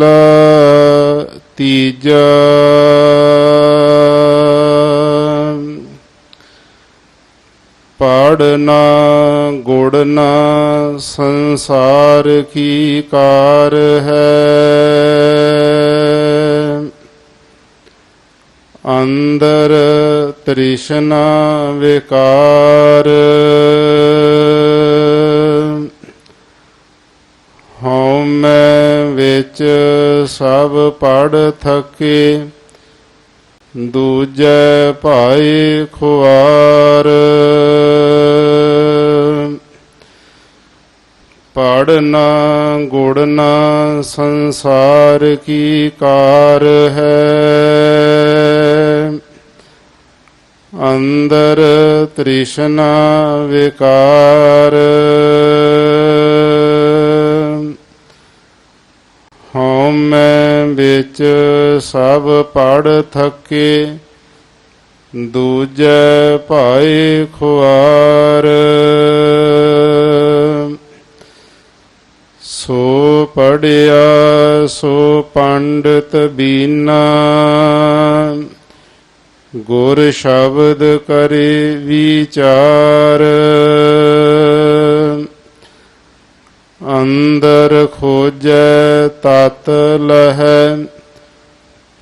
ਮਹੱਲਾ ਤੀਜਾ। ਪੜਨਾ ਗੁੜਨਾ ਸੰਸਾਰ ਕੀ ਕਾਰ ਹੈ? ਅੰਦਰ ਤ੍ਰਿਸ਼ਨਾ ਵਿਕਾਰ। ਹਉਮੈ ਵਿੱਚ ਸਭ ਪੜ ਥਕੇ, ਦੂਜੈ ਭਾਈ ਖੁਆਰ। ਪੜਨਾ ਗੁੜਨਾ ਸੰਸਾਰ ਕੀ ਕਾਰ ਹੈ? ਅੰਦਰ ਤ੍ਰਿਸ਼ਨਾ ਵਿਕਾਰ ਹਉਮੈ ਵਿੱਚ ਸਭ ਪੜ ਥੱਕੇ, ਦੂਜੈ ਭਾਏ ਖੁਆਰ। ਸੋ ਪੜਿਆ, ਸੋ ਪੰਡਤ ਬੀਨਾ, ਗੁਰ ਸ਼ਬਦ ਕਰੇ ਵਿਚਾਰ। ਅੰਦਰ ਖੋਜੈ ਤਤ ਲਹੈ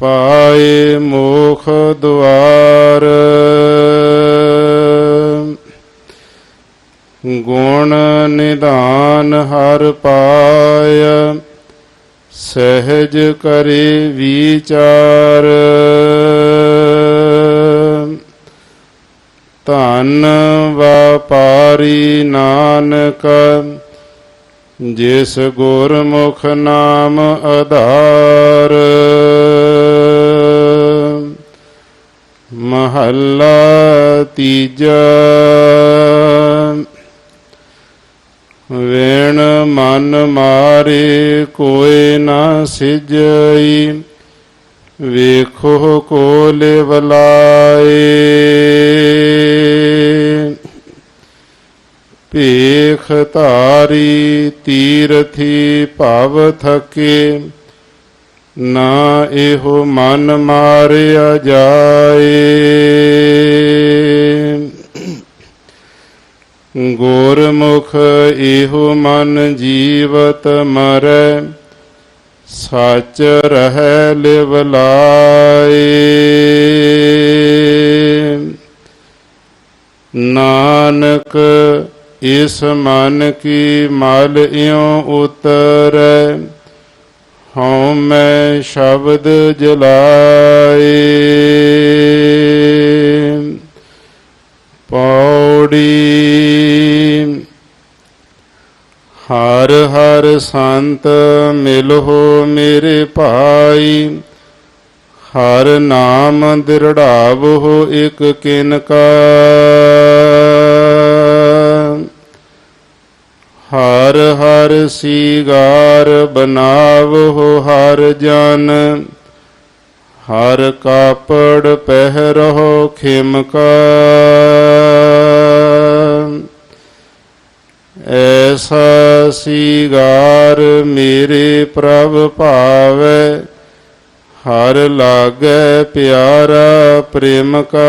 ਪਾਏ ਮੋਖ ਦੁਆਰ। ਗੁਣ ਨਿਧਾਨ ਹਰ ਪਾਇ, ਸਹਿਜ ਕਰੇ ਵਿਚਾਰ। ਧਨ ਵਪਾਰੀ ਨਾਨਕ, ਜਿਸ ਗੁਰਮੁਖ ਨਾਮ ਆਧਾਰ। ਮਹੱਲਾ ਤੀਜਾ। ਵੇਣ ਮਨ ਮਾਰੇ ਕੋਏ ਨਾ ਸਿਜਈ, ਵੇਖੋ ਕੋ ਲਿਵਲਾਏ ਭੇਖ ਧਾਰੀ ਤੀਰਥੀ ਭਵ ਥਕੇ ਨਾ ਇਹੋ ਮਨ ਮਾਰਿਆ ਜਾਏ। ਗੁਰਮੁਖ ਇਹੋ ਮਨ ਜੀਵਤ ਮਰੈ, ਸੱਚ ਰਹਿ ਲਿਵ ਲਾਏ। ਨਾਨਕ ਇਸ ਮਨ ਕੀ ਮਲ ਇਉ ਉਤਰੈ ਹਉ ਮੈਂ ਸ਼ਬਦ ਜਲਾਏ। ਪੌੜੀ ਹਰ ਹਰ ਸੰਤ ਮਿਲੋ ਮੇਰੇ ਭਾਈ। ਹਰ ਨਾਮ ਦਿਰੜਾਵੋ ਇੱਕ ਕਿਨਕਾ ਹਰ ਹਰ ਸੀਗਾਰ ਬਨਾਵੋ ਹਰ ਜਨ। ਹਰ ਕਾਪੜ ਪਹਿਰੋ ਖਿਮਕਾ। ਐਸਾ ਸੀਗਾਰ ਮੇਰੇ ਪ੍ਰਭ ਭਾਵੈ, ਹਰ ਲਾਗੈ ਪਿਆਰਾ ਪ੍ਰੇਮ ਕਾ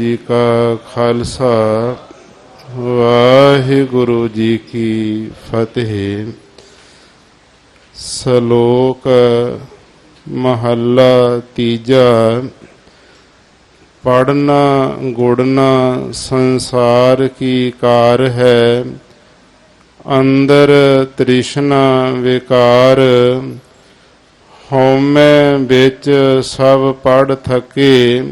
ਜੀ ਕਾ ਖਾਲਸਾ, ਵਾਹਿਗੁਰੂ ਜੀ ਕੀ ਫਤਿਹ। ਸ਼ਲੋਕ ਮਹੱਲਾ ਤੀਜਾ ਪੜਨਾ ਗੁੜਨਾ ਸੰਸਾਰ ਕੀ ਕਾਰ ਹੈ, ਅੰਦਰ ਤ੍ਰਿਸ਼ਨਾ ਵਿਕਾਰ, ਹਉਮੈ ਵਿੱਚ ਸਭ ਪੜ ਥਕੇ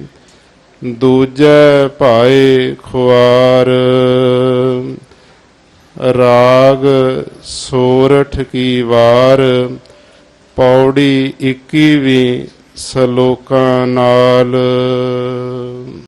ਦੂਜੈ ਭਾਏ ਖੁਆਰ। ਰਾਗ ਸੋਰਠ ਕੀ ਵਾਰ ਪੌੜੀ 21ਵੀਂ ਸ਼ਲੋਕਾਂ ਨਾਲ।